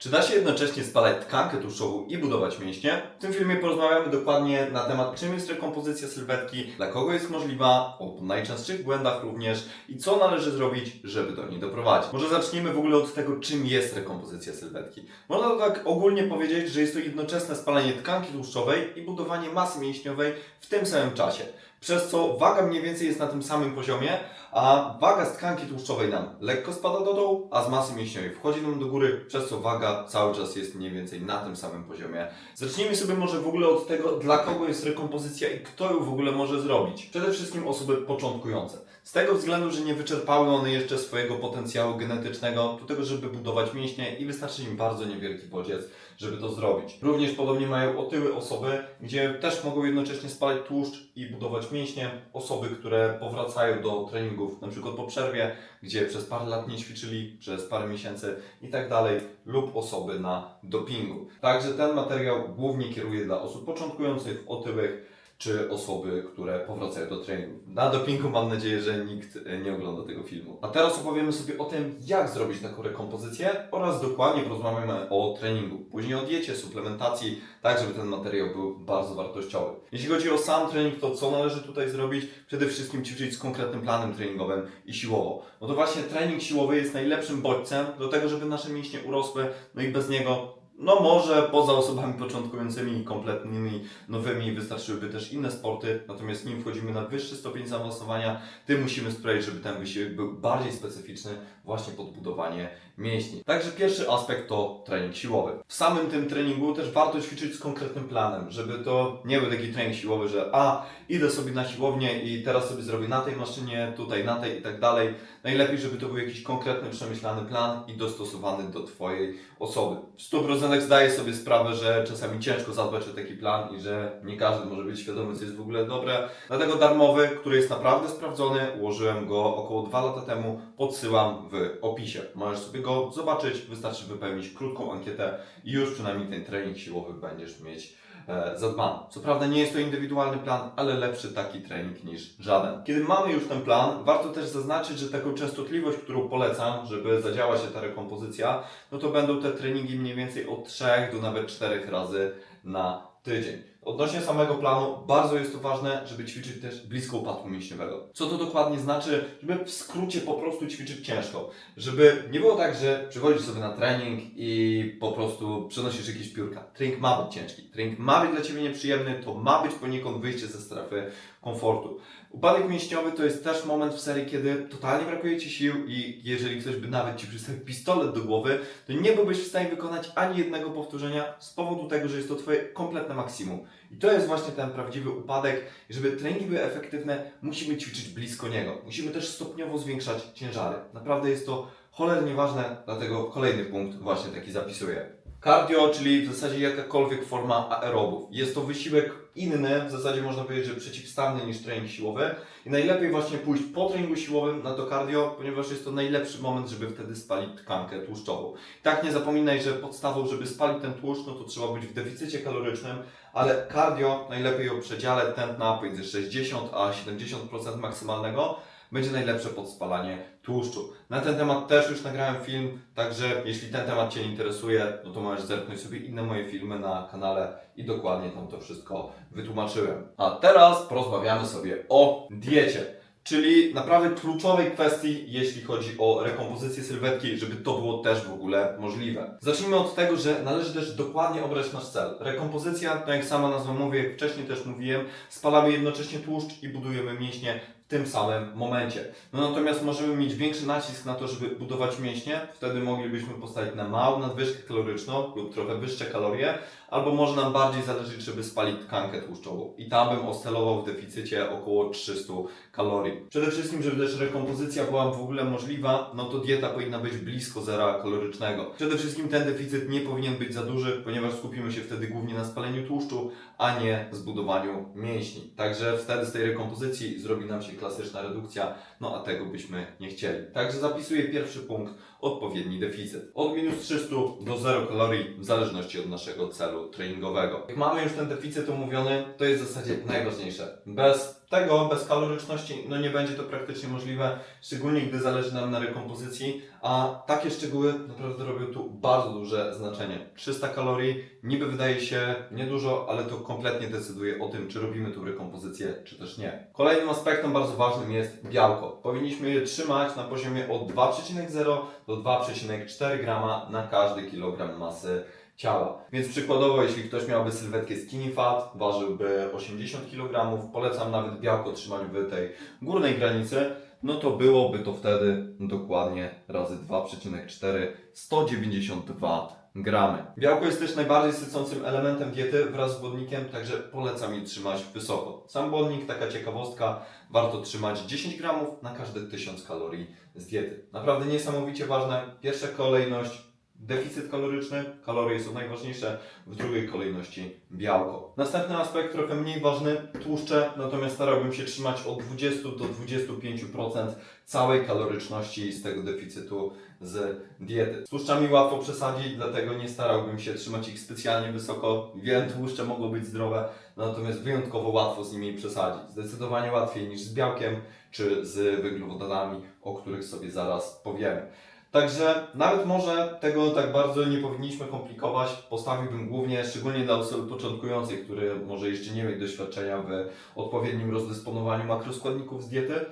Czy da się jednocześnie spalać tkankę tłuszczową i budować mięśnie? W tym filmie porozmawiamy dokładnie na temat, czym jest rekompozycja sylwetki, dla kogo jest możliwa, o najczęstszych błędach również i co należy zrobić, żeby do niej doprowadzić. Może zacznijmy w ogóle od tego, czym jest rekompozycja sylwetki. Można tak ogólnie powiedzieć, że jest to jednoczesne spalanie tkanki tłuszczowej i budowanie masy mięśniowej w tym samym czasie. Przez co waga mniej więcej jest na tym samym poziomie, a waga z tkanki tłuszczowej nam lekko spada do dołu, a z masy mięśniowej wchodzi nam do góry, przez co waga cały czas jest mniej więcej na tym samym poziomie. Zacznijmy sobie może w ogóle od tego, dla kogo jest rekompozycja i kto ją w ogóle może zrobić. Przede wszystkim osoby początkujące. Z tego względu, że nie wyczerpały one jeszcze swojego potencjału genetycznego do tego, żeby budować mięśnie i wystarczy im bardzo niewielki bodziec, żeby to zrobić. Również podobnie mają otyłe osoby, gdzie też mogą jednocześnie spalać tłuszcz i budować mięśnie. Osoby, które powracają do treningów, przykład po przerwie, gdzie przez parę lat nie ćwiczyli, przez parę miesięcy i tak lub osoby na dopingu. Także ten materiał głównie kieruje dla osób początkujących, otyłych, czy osoby, które powracają do treningu. Na dopingu mam nadzieję, że nikt e, nie ogląda tego filmu. A teraz opowiemy sobie o tym, jak zrobić taką rekompozycję oraz dokładnie porozmawiamy o treningu. Później o diecie, suplementacji, tak żeby ten materiał był bardzo wartościowy. Jeśli chodzi o sam trening, to co należy tutaj zrobić? Przede wszystkim ćwiczyć z konkretnym planem treningowym i siłowo. No to właśnie trening siłowy jest najlepszym bodźcem do tego, żeby nasze mięśnie urosły, no i bez niego no może poza osobami początkującymi i kompletnymi nowymi wystarczyłyby też inne sporty, natomiast nim wchodzimy na wyższy stopień zaawansowania, tym musimy sprawić, żeby ten wysiłek był bardziej specyficzny właśnie pod budowanie mięśni. Także pierwszy aspekt to trening siłowy. W samym tym treningu też warto ćwiczyć z konkretnym planem, żeby to nie był taki trening siłowy, że a, idę sobie na siłownię i teraz sobie zrobię na tej maszynie, tutaj na tej i tak dalej. Najlepiej, żeby to był jakiś konkretny, przemyślany plan i dostosowany do Twojej osoby. W 100% zdaję sobie sprawę, że czasami ciężko zadbać o taki plan i że nie każdy może być świadomy, co jest w ogóle dobre. Dlatego darmowy, który jest naprawdę sprawdzony, ułożyłem go około 2 lata temu, podsyłam w opisie. Możesz sobie go zobaczyć, wystarczy wypełnić krótką ankietę i już przynajmniej ten trening siłowy będziesz mieć e, zadbany. Co prawda nie jest to indywidualny plan, ale lepszy taki trening niż żaden. Kiedy mamy już ten plan, warto też zaznaczyć, że taką częstotliwość, którą polecam, żeby zadziała się ta rekompozycja, no to będą te treningi mniej więcej od 3 do nawet 4 razy na tydzień. Odnośnie samego planu, bardzo jest to ważne, żeby ćwiczyć też blisko upadku mięśniowego. Co to dokładnie znaczy? Żeby w skrócie po prostu ćwiczyć ciężko. Żeby nie było tak, że przychodzisz sobie na trening i po prostu przenosisz jakieś piórka. Trening ma być ciężki. Trening ma być dla Ciebie nieprzyjemny, to ma być poniekąd wyjście ze strefy komfortu. Upadek mięśniowy to jest też moment w serii, kiedy totalnie brakuje Ci sił i jeżeli ktoś by nawet Ci przystawił pistolet do głowy, to nie byłbyś w stanie wykonać ani jednego powtórzenia z powodu tego, że jest to Twoje kompletne maksimum. I to jest właśnie ten prawdziwy upadek. Żeby treningi były efektywne, musimy ćwiczyć blisko niego. Musimy też stopniowo zwiększać ciężary. Naprawdę jest to cholernie ważne, dlatego kolejny punkt właśnie taki zapisuję. Cardio, czyli w zasadzie jakakolwiek forma aerobów. Jest to wysiłek inny, w zasadzie można powiedzieć, że przeciwstawny niż trening siłowy. I najlepiej właśnie pójść po treningu siłowym na to cardio, ponieważ jest to najlepszy moment, żeby wtedy spalić tkankę tłuszczową. Tak nie zapominaj, że podstawą, żeby spalić ten tłuszcz, no to trzeba być w deficycie kalorycznym, ale cardio najlepiej o przedziale tętna pomiędzy 60 a 70% maksymalnego będzie najlepsze pod spalanie tłuszczu. Na ten temat też już nagrałem film, także jeśli ten temat Cię interesuje, no to możesz zerknąć sobie inne moje filmy na kanale i dokładnie tam to wszystko wytłumaczyłem. A teraz porozmawiamy sobie o diecie. Czyli naprawdę kluczowej kwestii, jeśli chodzi o rekompozycję sylwetki, żeby to było też w ogóle możliwe. Zacznijmy od tego, że należy też dokładnie obrać nasz cel. Rekompozycja, tak jak sama nazwa mówi, jak wcześniej też mówiłem, spalamy jednocześnie tłuszcz i budujemy mięśnie tym samym momencie. No natomiast możemy mieć większy nacisk na to, żeby budować mięśnie, wtedy moglibyśmy postawić na małą nadwyżkę kaloryczną lub trochę wyższe kalorie, albo może nam bardziej zależeć, żeby spalić tkankę tłuszczową. I tam bym oscylował w deficycie około 300 kalorii. Przede wszystkim, żeby też rekompozycja była w ogóle możliwa, no to dieta powinna być blisko zera kalorycznego. Przede wszystkim ten deficyt nie powinien być za duży, ponieważ skupimy się wtedy głównie na spaleniu tłuszczu, a nie zbudowaniu mięśni. Także wtedy z tej rekompozycji zrobi nam się klasyczna redukcja, no a tego byśmy nie chcieli. Także zapisuję pierwszy punkt odpowiedni deficyt. Od minus 300 do 0 kalorii w zależności od naszego celu treningowego. Jak mamy już ten deficyt omówiony, to jest w zasadzie najważniejsze. Bez tego, bez kaloryczności, no nie będzie to praktycznie możliwe, szczególnie gdy zależy nam na rekompozycji, a takie szczegóły naprawdę robią tu bardzo duże znaczenie. 300 kalorii niby wydaje się niedużo, ale to kompletnie decyduje o tym, czy robimy tu rekompozycję, czy też nie. Kolejnym aspektem bardzo ważnym jest białko. Powinniśmy je trzymać na poziomie od 2,0 do 2,4 grama na każdy kilogram masy ciała. Więc przykładowo, jeśli ktoś miałby sylwetkę skinny fat, ważyłby 80 kg, polecam nawet białko trzymać w tej górnej granicy, no to byłoby to wtedy dokładnie razy 2,4 192 gramy. Białko jest też najbardziej sycącym elementem diety wraz z błonnikiem, także polecam je trzymać wysoko. Sam błonnik, taka ciekawostka, warto trzymać 10 gramów na każde 1000 kalorii z diety. Naprawdę niesamowicie ważne. Pierwsza kolejność deficyt kaloryczny, kalorie są najważniejsze, w drugiej kolejności białko. Następny aspekt, trochę mniej ważny, tłuszcze, natomiast starałbym się trzymać od 20 do 25% całej kaloryczności z tego deficytu z diety. Z tłuszczami łatwo przesadzić, dlatego nie starałbym się trzymać ich specjalnie wysoko. Wiem, tłuszcze mogą być zdrowe, natomiast wyjątkowo łatwo z nimi przesadzić. Zdecydowanie łatwiej niż z białkiem czy z węglowodanami, o których sobie zaraz powiemy. Także nawet może tego tak bardzo nie powinniśmy komplikować. Postawiłbym głównie, szczególnie dla osoby początkującej, które może jeszcze nie mieć doświadczenia w odpowiednim rozdysponowaniu makroskładników z diety.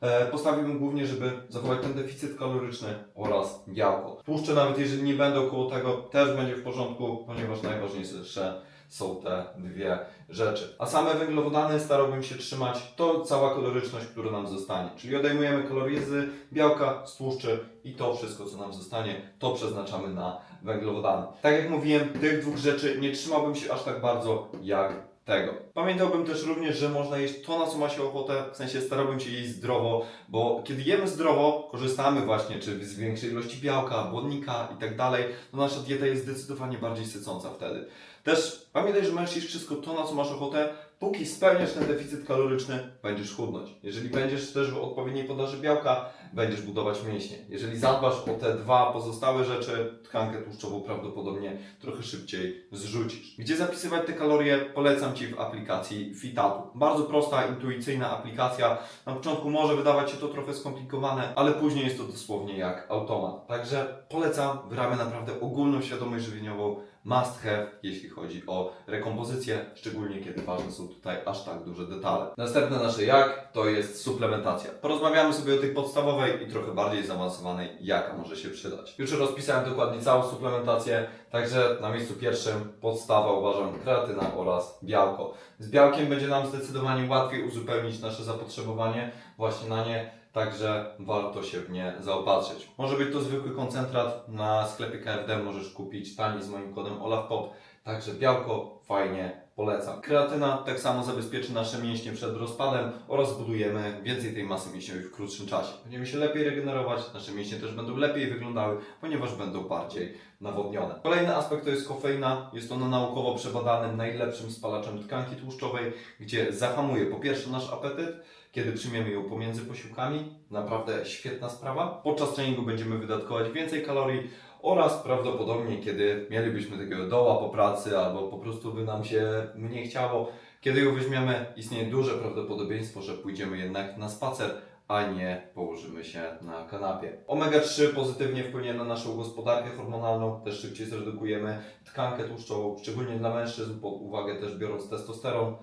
E, Postawiłbym głównie, żeby zachować ten deficyt kaloryczny oraz białko. Tłuszcze, nawet jeżeli nie będą koło tego, też będzie w porządku, ponieważ najważniejsze są te dwie rzeczy. A same węglowodany starałbym się trzymać, to cała kaloryczność, która nam zostanie. Czyli odejmujemy kalorie z białka, z tłuszczy i to wszystko, co nam zostanie, to przeznaczamy na węglowodany. Tak jak mówiłem, tych dwóch rzeczy nie trzymałbym się aż tak bardzo jak tego. Pamiętałbym też również, że można jeść to, na co ma się ochotę, w sensie starałbym się jeść zdrowo, bo kiedy jemy zdrowo, korzystamy właśnie czy z większej ilości białka, błonnika i tak dalej, to nasza dieta jest zdecydowanie bardziej sycąca wtedy. Też pamiętaj, że możesz jeść wszystko to, na co masz ochotę, póki spełniasz ten deficyt kaloryczny, będziesz chudnąć. Jeżeli będziesz też w odpowiedniej podaży białka, będziesz budować mięśnie. Jeżeli zadbasz o te dwa pozostałe rzeczy, tkankę tłuszczową prawdopodobnie trochę szybciej zrzucisz. Gdzie zapisywać te kalorie? Polecam Ci w aplikacji Fitatu. Bardzo prosta, intuicyjna aplikacja. Na początku może wydawać się to trochę skomplikowane, ale później jest to dosłownie jak automat. Także polecam w ramach naprawdę ogólną świadomość żywieniową must have, jeśli chodzi o rekompozycję, szczególnie kiedy ważne są tutaj aż tak duże detale. Następne nasze jak to jest suplementacja. Porozmawiamy sobie o tej podstawowej i trochę bardziej zaawansowanej, jaka może się przydać. Już rozpisałem dokładnie całą suplementację, także na miejscu pierwszym podstawa uważam kreatyna oraz białko. Z białkiem będzie nam zdecydowanie łatwiej uzupełnić nasze zapotrzebowanie właśnie na nie, Także warto się w nie zaopatrzyć. Może być to zwykły koncentrat, na sklepie KFD możesz kupić taniej z moim kodem OLAFPOP. Także białko fajnie polecam. Kreatyna tak samo zabezpieczy nasze mięśnie przed rozpadem oraz zbudujemy więcej tej masy mięśniowej w krótszym czasie. Będziemy się lepiej regenerować, nasze mięśnie też będą lepiej wyglądały, ponieważ będą bardziej nawodnione. Kolejny aspekt to jest kofeina. Jest ona naukowo przebadanym najlepszym spalaczem tkanki tłuszczowej, gdzie zahamuje po pierwsze nasz apetyt, kiedy przyjmiemy ją pomiędzy posiłkami. Naprawdę świetna sprawa. Podczas treningu będziemy wydatkować więcej kalorii oraz prawdopodobnie, kiedy mielibyśmy takiego doła po pracy albo po prostu by nam się mniej chciało, kiedy ją weźmiemy, istnieje duże prawdopodobieństwo, że pójdziemy jednak na spacer, a nie położymy się na kanapie. Omega-3 pozytywnie wpłynie na naszą gospodarkę hormonalną, też szybciej zredukujemy tkankę tłuszczową, szczególnie dla mężczyzn, pod uwagę też biorąc testosteron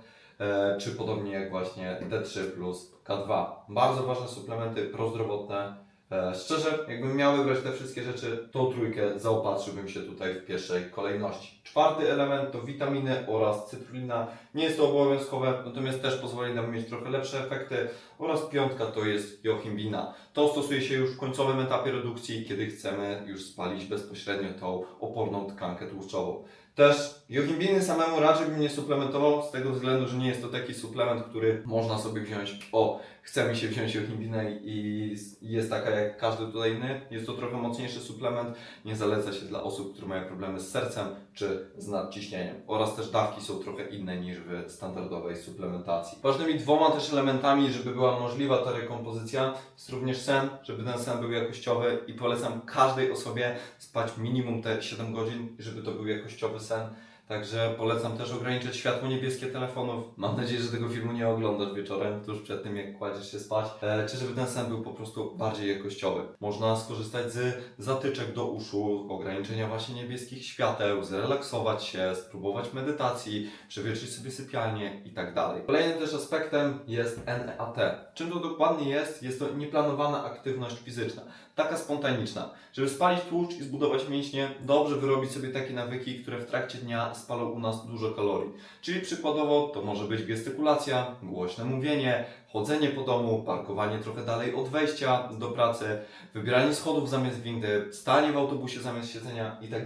czy podobnie jak właśnie D3 plus K2. Bardzo ważne suplementy prozdrowotne. E, szczerze, jakbym miał wybrać te wszystkie rzeczy, tą trójkę zaopatrzyłbym się tutaj w pierwszej kolejności. Czwarty element to witaminy oraz cytrulina. Nie jest to obowiązkowe, natomiast też pozwoli nam mieć trochę lepsze efekty. Oraz piątka to jest jochimbina. To stosuje się już w końcowym etapie redukcji, kiedy chcemy już spalić bezpośrednio tą oporną tkankę tłuszczową. Też jochimbiny samemu raczej bym nie suplementował, z tego względu, że nie jest to taki suplement, który można sobie wziąć. O, chce mi się wziąć jochimbinę i jest taka jak każdy tutaj inny. Jest to trochę mocniejszy suplement. Nie zaleca się dla osób, które mają problemy z sercem czy z nadciśnieniem. Oraz też dawki są trochę inne niż w standardowej suplementacji. Ważnymi dwoma też elementami, żeby była możliwa ta rekompozycja, jest również sen, żeby ten sen był jakościowy i polecam każdej osobie spać minimum te 7 godzin, żeby to był jakościowy sen. Także polecam też ograniczyć światło niebieskie telefonów. Mam nadzieję, że tego filmu nie oglądasz wieczorem, tuż przed tym jak kładziesz się spać. E, czy żeby ten sen był po prostu bardziej jakościowy. Można skorzystać z zatyczek do uszu, ograniczenia właśnie niebieskich świateł, zrelaksować się, spróbować medytacji, przewietrzyć sobie sypialnię i tak dalej. Kolejnym też aspektem jest NEAT. Czym to dokładnie jest? Jest to nieplanowana aktywność fizyczna, taka spontaniczna. Żeby spalić tłuszcz i zbudować mięśnie, dobrze wyrobić sobie takie nawyki, które w trakcie dnia spalą u nas dużo kalorii. Czyli przykładowo to może być gestykulacja, głośne mówienie, chodzenie po domu, parkowanie trochę dalej od wejścia do pracy, wybieranie schodów zamiast windy, stanie w autobusie zamiast siedzenia i tak.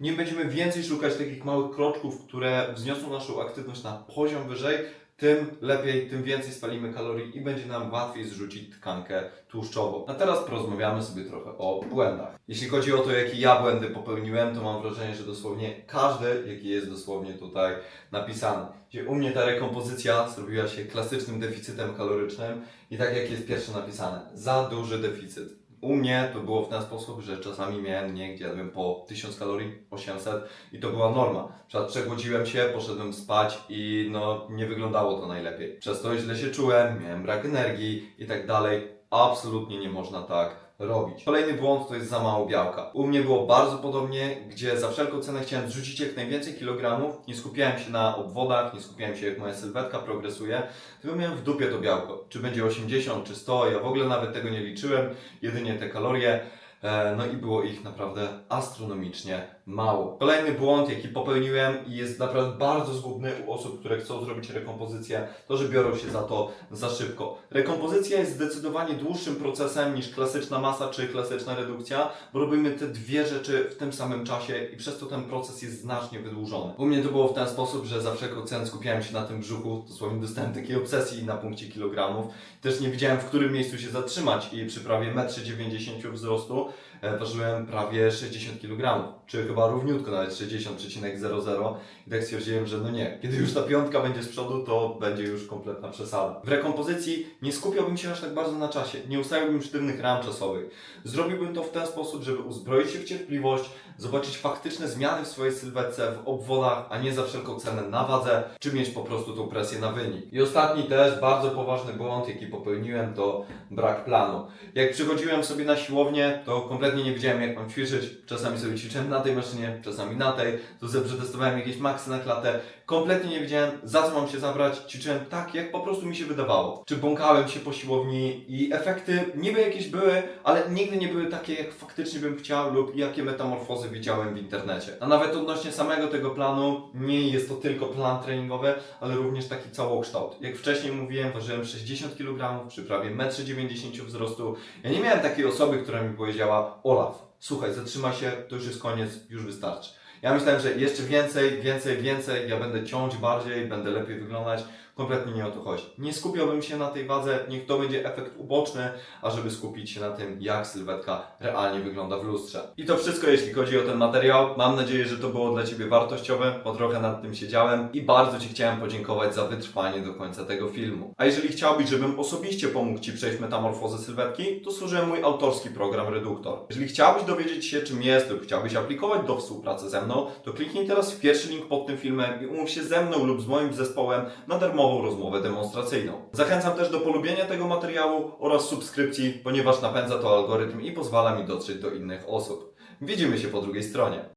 Nie będziemy więcej szukać takich małych kroczków, które wzniosą naszą aktywność na poziom wyżej, tym lepiej, tym więcej spalimy kalorii i będzie nam łatwiej zrzucić tkankę tłuszczową. A teraz porozmawiamy sobie trochę o błędach. Jeśli chodzi o to, jakie ja błędy popełniłem, to mam wrażenie, że dosłownie każdy, jaki jest dosłownie tutaj napisany. Gdzie u mnie ta rekompozycja zrobiła się klasycznym deficytem kalorycznym i tak jak jest pierwsze napisane, za duży deficyt. U mnie to było w ten sposób, że czasami miałem dnie, gdzie jadłem po 1000 kalorii, 800 i to była norma. Przykład przegłodziłem się, poszedłem spać i no nie wyglądało to najlepiej. Przez to źle się czułem, miałem brak energii i tak dalej. Absolutnie nie można tak robić. Kolejny błąd to jest za mało białka. U mnie było bardzo podobnie, gdzie za wszelką cenę chciałem zrzucić jak najwięcej kilogramów, nie skupiałem się na obwodach, nie skupiałem się jak moja sylwetka progresuje, tylko miałem w dupie to białko. Czy będzie 80 czy 100, ja w ogóle nawet tego nie liczyłem, jedynie te kalorie. E, No i było ich naprawdę astronomicznie mało. Kolejny błąd, jaki popełniłem i jest naprawdę bardzo zgubny u osób, które chcą zrobić rekompozycję, to że biorą się za to za szybko. Rekompozycja jest zdecydowanie dłuższym procesem niż klasyczna masa czy klasyczna redukcja, bo robimy te dwie rzeczy w tym samym czasie i przez to ten proces jest znacznie wydłużony. U mnie to było w ten sposób, że za wszelką cenę skupiałem się na tym brzuchu, dosłownie dostałem takiej obsesji na punkcie kilogramów. Też nie wiedziałem, w którym miejscu się zatrzymać i przy prawie 1,90 m wzrostu ważyłem prawie 60 kg, czy chyba równiutko nawet 60,00 i tak stwierdziłem, że no nie, kiedy już ta piątka będzie z przodu, to będzie już kompletna przesada. W rekompozycji nie skupiałbym się aż tak bardzo na czasie, nie ustawiłbym sztywnych ram czasowych. Zrobiłbym to w ten sposób, żeby uzbroić się w cierpliwość, zobaczyć faktyczne zmiany w swojej sylwetce, w obwodach, a nie za wszelką cenę na wadze, czy mieć po prostu tą presję na wynik. I ostatni też bardzo poważny błąd, jaki popełniłem, to brak planu. Jak przychodziłem sobie na siłownię, to kompletnie nie wiedziałem jak mam ćwiczyć. Czasami sobie ćwiczyłem na tej maszynie, czasami na tej. To sobie przetestowałem jakieś maksy na klatę. Kompletnie nie wiedziałem za co mam się zabrać. Ćwiczyłem tak, jak po prostu mi się wydawało. Czy bąkałem się po siłowni i efekty niby jakieś były, ale nigdy nie były takie jak faktycznie bym chciał lub jakie metamorfozy widziałem w internecie. A nawet odnośnie samego tego planu, nie jest to tylko plan treningowy, ale również taki całokształt. Jak wcześniej mówiłem, ważyłem 60 kg przy prawie 1,90 m wzrostu. Ja nie miałem takiej osoby, która mi powiedziała: Olaf, słuchaj, zatrzymaj się, to już jest koniec, już wystarczy. Ja myślałem, że jeszcze więcej, więcej, więcej, ja będę ciąć bardziej, będę lepiej wyglądać. Kompletnie nie o to chodzi. Nie skupiałbym się na tej wadze, niech to będzie efekt uboczny, ażeby skupić się na tym, jak sylwetka realnie wygląda w lustrze. I to wszystko, jeśli chodzi o ten materiał. Mam nadzieję, że to było dla Ciebie wartościowe, bo trochę nad tym siedziałem i bardzo Ci chciałem podziękować za wytrwanie do końca tego filmu. A jeżeli chciałbyś, żebym osobiście pomógł Ci przejść metamorfozę sylwetki, to służy mój autorski program Reduktor. Jeżeli chciałbyś dowiedzieć się, czym jest lub chciałbyś aplikować do współpracy ze mną, to kliknij teraz w pierwszy link pod tym filmem i umów się ze mną lub z moim zespołem na darmową rozmowę demonstracyjną. Zachęcam też do polubienia tego materiału oraz subskrypcji, ponieważ napędza to algorytm i pozwala mi dotrzeć do innych osób. Widzimy się po drugiej stronie.